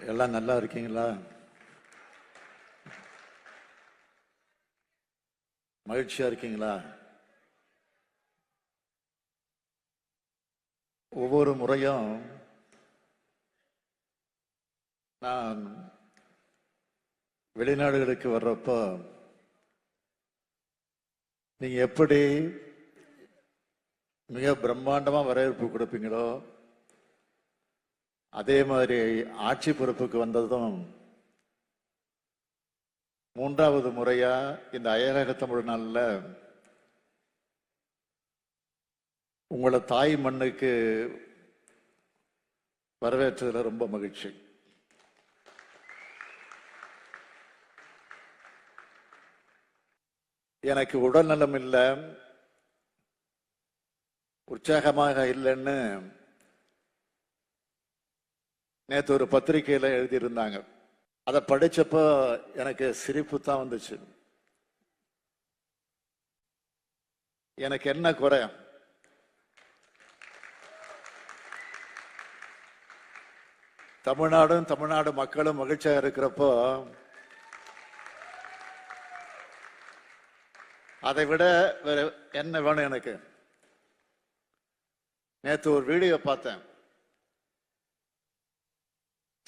எல்லாம் நல்லா இருக்கீங்களா? மகிழ்ச்சியா இருக்கீங்களா? ஒவ்வொரு முறையும் நான் வெளிநாடுகளுக்கு வர்றப்போ நீங்க எப்படி மிக பிரம்மாண்டமா வரவேற்பு கொடுப்பீங்களோ அதே மாதிரி ஆட்சி பொறுப்புக்கு வந்ததும் மூன்றாவது முறையா இந்த அயலக தமிழ் நாளில் உங்களை தாய் மண்ணுக்கு வரவேற்றதுல ரொம்ப மகிழ்ச்சி. எனக்கு உடல்நலம் இல்லை உற்சாகமாக இல்லைன்னு நேற்று ஒரு பத்திரிகையில் எழுதியிருந்தாங்க. அதை படித்தப்போ எனக்கு சிரிப்பு தான் வந்துச்சு. எனக்கு என்ன குறை? தமிழ்நாடும் தமிழ்நாடு மக்களும் மகிழ்ச்சியாக இருக்கிறப்போ அதை விட வேற என்ன வேணும் எனக்கு? நேற்று ஒரு வீடியோ பார்த்தேன்.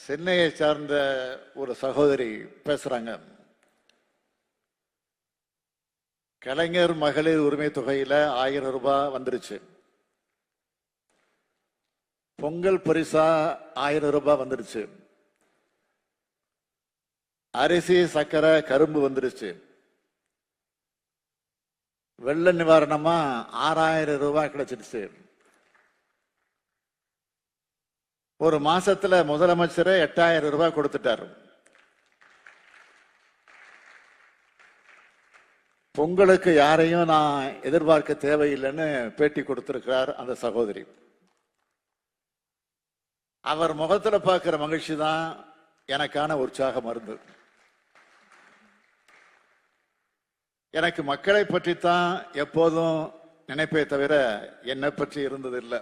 சென்னையை சார்ந்த ஒரு சகோதரி பேசுறாங்க. கலைஞர் மகளிர் உரிமை தொகையில ஆயிரம் ரூபாய் வந்துருச்சு. பொங்கல் பரிசா ஆயிரம் ரூபாய் வந்துருச்சு. அரிசி சர்க்கரை கரும்பு வந்துருச்சு. வெள்ள நிவாரணமா ஆறாயிரம் ரூபாய் கிடைச்சிருச்சு. ஒரு மாசத்துல முதலமைச்சரே எட்டாயிரம் ரூபாய் கொடுத்துட்டாரு. பொங்கலுக்கு யாரையும் நான் எதிர்பார்க்க தேவையில்லைன்னு பேட்டி கொடுத்திருக்கிறார் அந்த சகோதரி. அவர் முகத்துல பார்க்கிற மகிழ்ச்சி தான் எனக்கான உற்சாக மருந்து. எனக்கு மக்களை பற்றித்தான் எப்போதும் நினைப்பே தவிர என்னை பற்றி இருந்ததில்லை.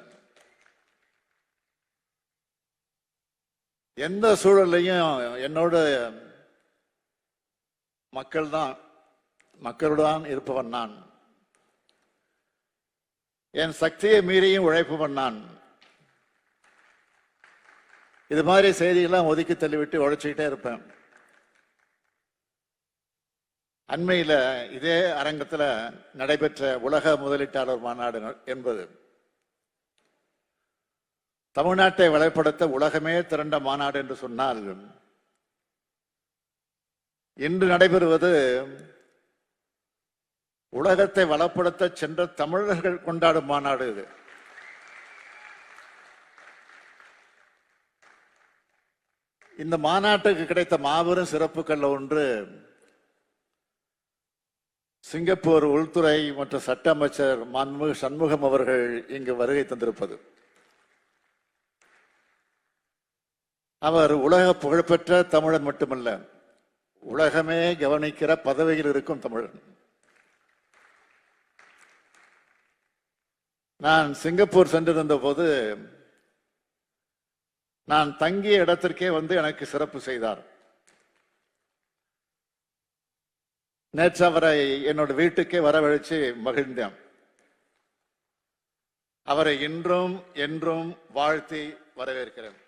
எந்த சூழல்லையும் என்னோட மக்கள் தான் மக்களுடன் இருப்பவன் நான். என் சக்தியை மீறியும் உழைப்பவன் நான். இது மாதிரி செய்திகள்லாம் ஒதுக்கி தள்ளிவிட்டு உழைச்சிக்கிட்டே இருப்பேன். அண்மையில் இதே அரங்கத்தில் நடைபெற்ற உலக முதலீட்டாளர் மாநாடு என்பது தமிழ்நாட்டை வளப்படுத்த உலகமே திரண்ட மாநாடு என்று சொன்னால் இன்று நடைபெறுவது உலகத்தை வளப்படுத்த சென்ற தமிழர்கள் கொண்டாடும் மாநாடு இது. இந்த மாநாட்டுக்கு கிடைத்த மாபெரும் சிறப்புகள் ஒன்று சிங்கப்பூர் உள்துறை மற்றும் சட்ட அமைச்சர் மாண்புமிகு சண்முகம் அவர்கள் இங்கு வருகை தந்திருப்பது. அவர் உலக புகழ்பெற்ற தமிழன் மட்டுமல்ல உலகமே கவனிக்கிற பதவியில் இருக்கும் தமிழன். நான் சிங்கப்பூர் சென்றிருந்த போது நான் தங்கிய இடத்திற்கே வந்து எனக்கு சிறப்பு செய்தார். நேற்று அவரை என்னோட வீட்டுக்கே வரவழைச்சு மகிழ்ந்தேன். அவரை இன்றும் என்றும் வாழ்த்தி வரவேற்கிறேன்.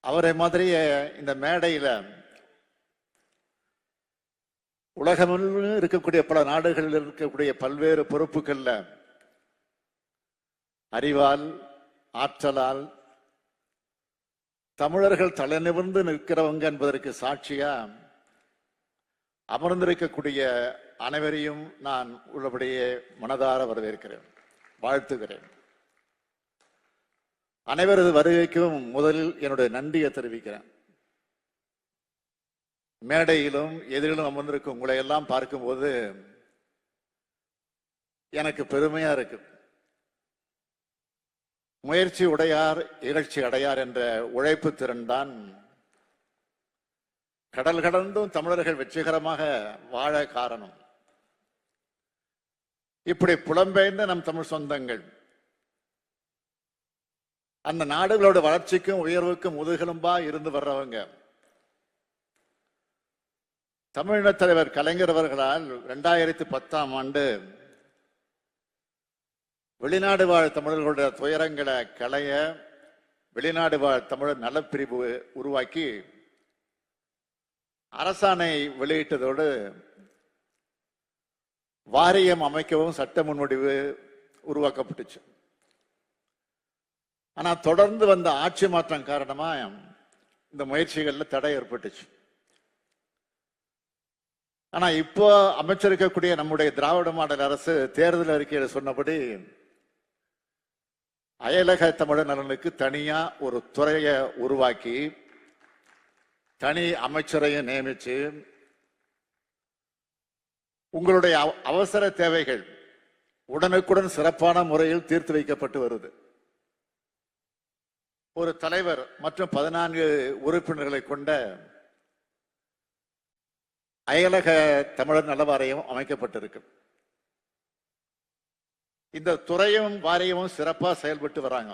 அவரை மாதிரியே இந்த மேடையில உலகமெல்லாம் இருக்கக்கூடிய பல நாடுகளில் இருக்கக்கூடிய பல்வேறு பொறுப்புகள்ல அறிவால் ஆற்றலால் தமிழர்கள் தலைநிமிர்ந்து நிற்கிறவங்க என்பதற்கு சாட்சியா அமர்ந்திருக்கக்கூடிய அனைவரையும் நான் உள்ளபடியே மனதார வரவேற்கிறேன். வாழ்த்துகிறேன். அனைவரது வருகைக்கும் முதலில் என்னுடைய நன்றியை தெரிவிக்கிறேன். மேடையிலும் எதிரிலும் அமர்ந்திருக்கும் உங்களை எல்லாம் பார்க்கும்போது எனக்கு பெருமையா இருக்கு. முயற்சி உடையார் இகழ்ச்சி அடையார் என்ற உழைப்பு திறன்தான் கடல் கடந்தும் தமிழர்கள் வெற்றிகரமாக வாழ காரணம். இப்படி புலம்பெயர்ந்த நம் தமிழ் சொந்தங்கள் அந்த நாடுகளோட வளர்ச்சிக்கும் உயர்வுக்கும் முதுகெலும்பா இருந்து வர்றவங்க. தமிழின தலைவர் கலைஞர் அவர்களால் இரண்டாயிரத்தி பத்தாம் ஆண்டு வெளிநாடு வாழ் தமிழர்களுடைய துயரங்களை களைய வெளிநாடு வாழ் தமிழர் நலப்பிரிவு உருவாக்கி அரசாணை வெளியிட்டதோடு வாரியம் அமைக்கவும் சட்ட முன்வடிவு உருவாக்கப்பட்டுச்சு. ஆனால் தொடர்ந்து வந்த ஆட்சி மாற்றம் காரணமாக இந்த முயற்சிகளில் தடை ஏற்பட்டுச்சு. ஆனால் இப்போ அமைச்சிருக்கக்கூடிய நம்முடைய திராவிட மாடல் அரசு தேர்தல் அறிக்கையில் சொன்னபடி அயலக தமிழர் நலனுக்கு தனியாக ஒரு துறையை உருவாக்கி தனி அமைச்சரையும் நியமித்து உங்களுடைய அவ- அவசர தேவைகள் உடனுக்குடன் சிறப்பான முறையில் தீர்த்து வைக்கப்பட்டு வருது. ஒரு தலைவர் மற்றும் பதினான்கு உறுப்பினர்களை கொண்ட அயலக தமிழர் நல வாரியம் அமைக்கப்பட்டிருக்கு. இந்த துறையும் வாரியமும் சிறப்பாக செயல்பட்டு வராங்க.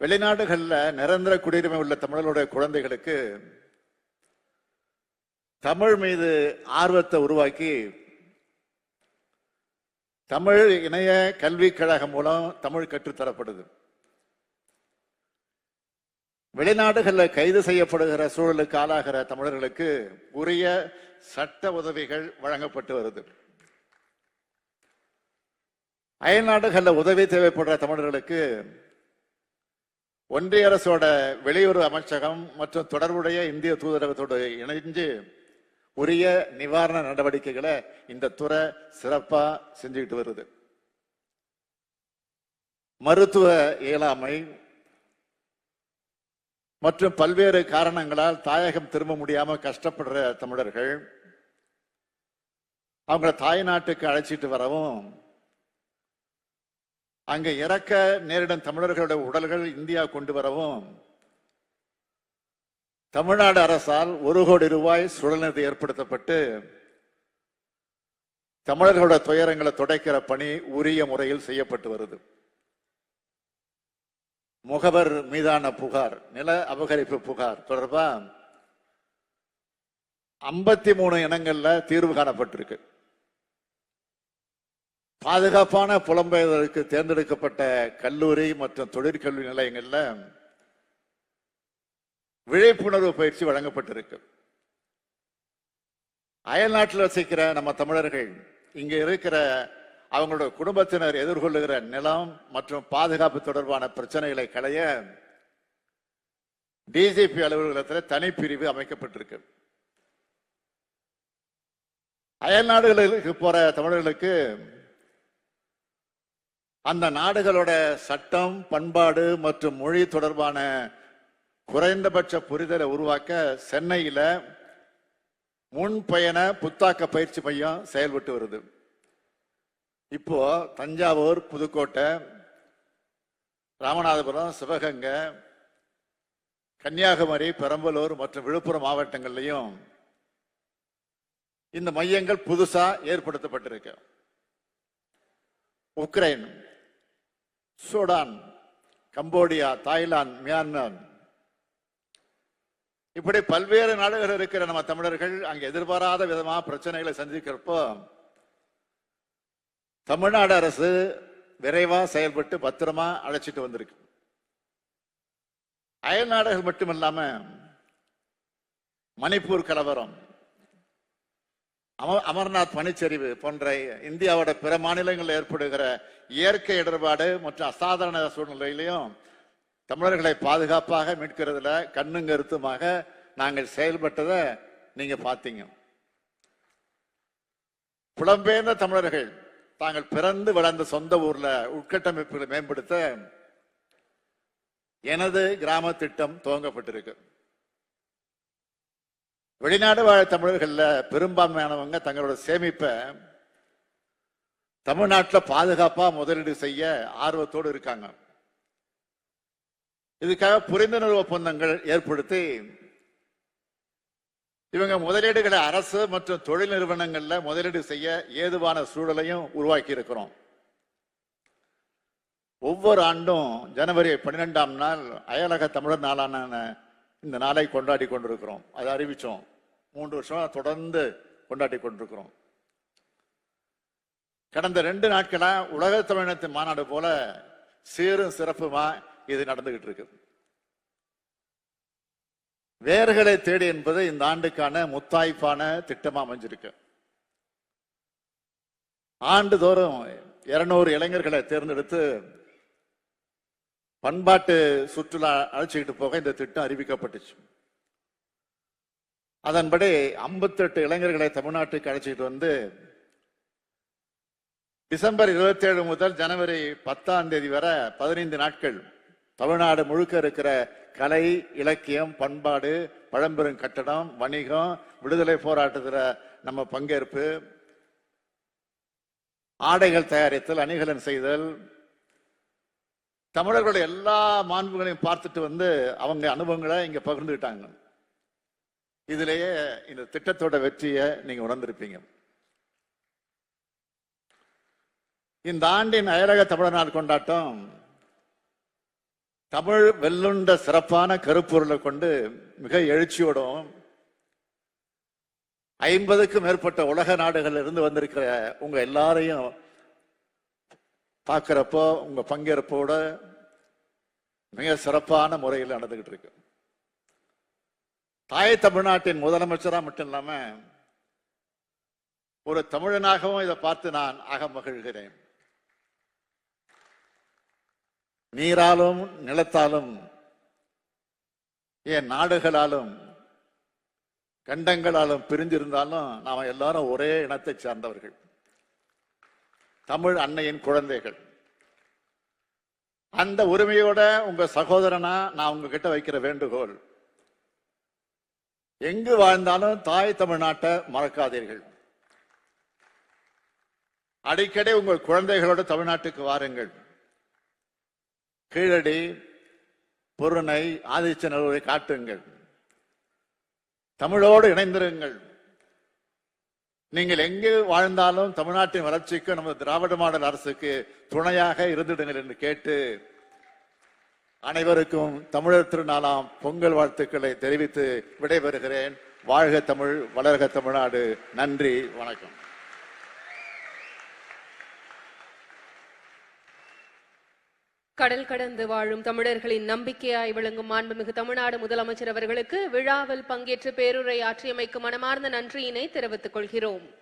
வெளிநாடுகளில் நிரந்தர குடியுரிமை உள்ள தமிழர்களுடைய குழந்தைகளுக்கு தமிழ் மீது ஆர்வத்தை உருவாக்கி தமிழ் இணைய கல்விக் கழகம் மூலம் தமிழ் கற்றுத்தரப்படுது. வெளிநாடுகளில் கைது செய்யப்படுகிற சூழலுக்கு ஆளாகிற தமிழர்களுக்கு உரிய சட்ட உதவிகள் வழங்கப்பட்டு வருது. அயல்நாடுகளில் உதவி தேவைப்படுற தமிழர்களுக்கு ஒன்றிய அரசோட வெளியுறவு அமைச்சகம் மற்றும் தொடர்புடைய இந்திய தூதரகத்தோடு இணைஞ்சு உரிய நிவாரண நடவடிக்கைகளை இந்த துறை சிறப்பா செஞ்சுக்கிட்டு வருது. மருத்துவ இயலாமை மற்றும் பல்வேறு காரணங்களால் தாயகம் திரும்ப முடியாம கஷ்டப்படுற தமிழர்கள் அவங்கள தாய் நாட்டுக்கு அழைச்சிட்டு வரவும் அங்க இறக்க நேரிடும் தமிழர்களுடைய உடல்கள் இந்தியா கொண்டு வரவும் தமிழ்நாடு அரசால் ஒரு கோடி ரூபாய் சுழல்நிதி ஏற்படுத்தப்பட்டு தமிழர்களோட துயரங்களை துடைக்கிற பணி உரிய முறையில் செய்யப்பட்டு வருது. முகவர் மீதான புகார் நில அபகரிப்பு புகார் தொடர்பா ஐம்பத்தி மூணு இனங்கள்ல தீர்வு காணப்பட்டிருக்கு. பாதுகாப்பான புலம்பெயர்தலுக்கு தேர்ந்தெடுக்கப்பட்ட கல்லூரி மற்றும் தொழிற்கல்வி நிலையங்கள்ல விழிப்புணர்வு பயிற்சி வழங்கப்பட்டிருக்கு. அயல்நாட்டில் வசிக்கிற நம்ம தமிழர்கள் இங்கே இருக்கிற அவங்களோட குடும்பத்தினர் எதிர்கொள்ளுகிற நிலம் மற்றும் பாதுகாப்பு தொடர்பான பிரச்சனைகளை களைய டிஜிபி அலுவலகத்தில் தனிப்பிரிவு அமைக்கப்பட்டிருக்கு. அயல் நாடுகளுக்கு போற தமிழர்களுக்கு அந்த நாடுகளோட சட்டம் பண்பாடு மற்றும் மொழி தொடர்பான குறைந்தபட்ச புரிதலை உருவாக்க சென்னையில முன் பயண புத்தாக்க பயிற்சி மையம் செயல்பட்டு வருது. இப்போ தஞ்சாவூர் புதுக்கோட்டை ராமநாதபுரம் சிவகங்கை கன்னியாகுமரி பெரம்பலூர் மற்றும் விழுப்புரம் மாவட்டங்கள்லையும் இந்த மையங்கள் புதுசா ஏற்படுத்தப்பட்டிருக்கு. Ukraine Sudan Cambodia Thailand Myanmar இப்படி பல்வேறு நாடுகள் இருக்கிற நம்ம தமிழர்கள் அங்க எதிர்பாராத விதமா பிரச்சனைகளை சந்திக்கிறப்போ தமிழ்நாடு அரசு விரைவா செயல்பட்டு பத்திரமா அழைச்சிட்டு வந்திருக்கு. அயல் நாடுகள் மட்டுமில்லாம மணிப்பூர் கலவரம் அம- அமர்நாத் பனிச்சரிவு போன்ற இந்தியாவோட பிற மாநிலங்களில் ஏற்படுகிற இயற்கை இடர்பாடு மற்றும் அசாதாரண சூழ்நிலையிலையும் தமிழர்களை பாதுகாப்பாக மீட்கிறதுல கண்ணும் கருத்துமாக நாங்கள் செயல்பட்டதை நீங்க பார்த்தீங்க. புலம்பெயர்ந்த தமிழர்கள் தாங்கள் பிறந்து வளர்ந்த சொந்த ஊர்ல உட்கட்டமைப்புகளை மேம்படுத்த எனது கிராம திட்டம் துவங்கப்பட்டிருக்கு. வெளிநாடு வாழ் தமிழர்கள்ல பெரும்பான்மையானவங்க தங்களோட சேமிப்பை தமிழ்நாட்டுல பாதுகாப்பா முதலீடு செய்ய ஆர்வத்தோடு இருக்காங்க. இதுக்காக புரிந்துணர்வு ஒப்பந்தங்கள் ஏற்படுத்தி இவங்க முதலீடுகளை அரசு மற்றும் தொழில் நிறுவனங்கள்ல முதலீடு செய்ய ஏதுவான சூழலையும் உருவாக்கி இருக்கிறோம் ஒவ்வொரு ஆண்டும் ஜனவரி பன்னிரெண்டாம் நாள் அயலக தமிழர் நாளான இந்த நாளை கொண்டாடி கொண்டிருக்கிறோம். அதை அறிவிச்சோம். மூன்று வருஷம் தொடர்ந்து கொண்டாடி கொண்டிருக்கிறோம். கடந்த ரெண்டு நாட்களா உலக தமிழினத்தின் மாநாடு போல சீரும் சிறப்புமா இது நடந்துகிட்டு இருக்கு வேர்களை தேடி என்பது இந்த ஆண்டுக்கான முத்தாய்ப்பான திட்டமா அமைஞ்சிருக்கு. ஆண்டுதோறும் இருநூறு இளைஞர்களை தேர்ந்தெடுத்து பண்பாட்டு சுற்றுலா அழைச்சிக்கிட்டு போக இந்த திட்டம் அறிவிக்கப்பட்டுச்சு. அதன்படி 58 இளைஞர்களை தமிழ்நாட்டுக்கு அழைச்சிக்கிட்டு வந்து டிசம்பர் 27 முதல் ஜனவரி பத்தாம் தேதி வரை பதினைந்து நாட்கள் தமிழ்நாடு முழுக்க இருக்கிற கலை இலக்கியம் பண்பாடு பழம்பெரும் கட்டடம் வணிகம் விடுதலை போராட்டத்தில் நம்ம பங்கேற்பு ஆடைகள் தயாரித்தல் அணிகலன் செய்தல் தமிழர்களுடைய எல்லா மாண்புகளையும் பார்த்துட்டு வந்து அவங்க அனுபவங்களை இங்கே பகிர்ந்துக்கிட்டாங்க. இதுலேயே இந்த திட்டத்தோட வெற்றியை நீங்க உணர்ந்திருப்பீங்க. இந்த ஆண்டின் அயலக தமிழர் நாள் கொண்டாட்டம் தமிழ் வெல்லுண்ட சிறப்பான கருப்பொருளை கொண்டு மிக எழுச்சியோடும் ஐம்பதுக்கும் மேற்பட்ட உலக நாடுகள்ல இருந்து வந்திருக்கிற உங்க எல்லாரையும் பார்க்கிறப்போ உங்க பங்கேற்போட மிக சிறப்பான முறையில் நடந்துகிட்டு இருக்கு. தாய் தமிழ்நாட்டின் முதலமைச்சரா மட்டும் இல்லாம ஒரு தமிழனாகவும் இதை பார்த்து நான் அக மகிழ்கிறேன். நீராலும் நிலத்தாலும் ஏன் நாடுகளாலும் கண்டங்களாலும் பிரிஞ்சிருந்தாலும் நாம் எல்லாரும் ஒரே இனத்தை சார்ந்தவர்கள். தமிழ் அன்னையின் குழந்தைகள். அந்த உரிமையோட உங்க சகோதரனா நான் உங்ககிட்ட வைக்கிற வேண்டுகோள். எங்கு வாழ்ந்தாலும் தாய் தமிழ்நாட்டை மறக்காதீர்கள். அடிக்கடி உங்கள் குழந்தைகளோட தமிழ்நாட்டுக்கு வாருங்கள். கீழடி பொருணை ஆதிச்சநல்லூரை காட்டுங்கள். தமிழோடு இணைந்திருங்கள். நீங்கள் எங்கு வாழ்ந்தாலும் தமிழ்நாட்டின் வளர்ச்சிக்கு நமது திராவிட மாடல் அரசுக்கு துணையாக இருந்திடுங்கள் என்று கேட்டு அனைவருக்கும் தமிழர் திருநாளாம் பொங்கல் வாழ்த்துக்களை தெரிவித்து விடைபெறுகிறேன். வாழ்க தமிழ் வளர்க தமிழ்நாடு. நன்றி வணக்கம். கடல் கடந்து வாழும் தமிழர்களின் நம்பிக்கையாய் விளங்கும் மாண்புமிகு தமிழ்நாடு முதலமைச்சர் அவர்களுக்கு விழாவில் பங்கேற்று பேருரை ஆற்றியமைக்கு மனமார்ந்த நன்றியினை தெரிவித்துக் கொள்கிறோம்.